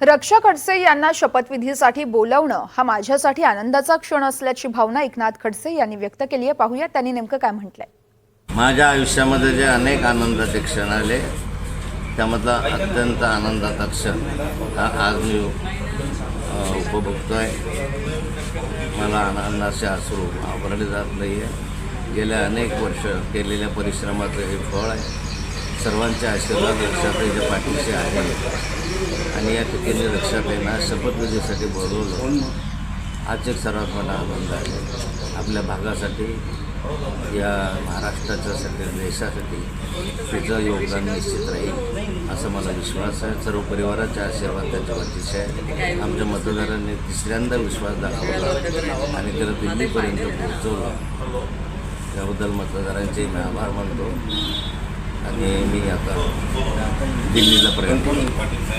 रक्षा खडसे यांना शपथविधीसाठी बोलवणं हा माझ्यासाठी आनंदाचा क्षण असल्याची भावना एकनाथ खडसे यांनी व्यक्त केली आहे. पाहूया त्यांनी नेमकं काय म्हटलंय. माझ्या आयुष्यामध्ये जे अनेक आनंदाचे क्षण आले त्यामधला अत्यंत आनंदाचा क्षण हा आज मी उपभोगतो आहे मला आनंदाचे आसरू आवरले जात नाही आहे गेल्या अनेक वर्ष केलेल्या परिश्रमाचं हे फळ आहे. सर्वांच्या आशीर्वाद रक्षाताईच्या पाठीशी आहे आणि या ठिकाणी रक्षाताईंना शपथविधीसाठी बोलवलं. हाच एक सर्वात मोठा आनंद आहे. आपल्या भागासाठी या महाराष्ट्राच्यासाठी देशासाठी तिचं योगदान निश्चित राहील असा मला विश्वास आहे. सर्व परिवाराच्या आशीर्वाद त्याच्यावरतीच आहे. आमच्या मतदारांनी तिसऱ्यांदा विश्वास दाखवला आणि त्याला दिल्लीपर्यंत पोहोचवलं. त्याबद्दल मतदारांचे मी आभार मानतो. आणि मी आता दिल्लीला प्रयत्न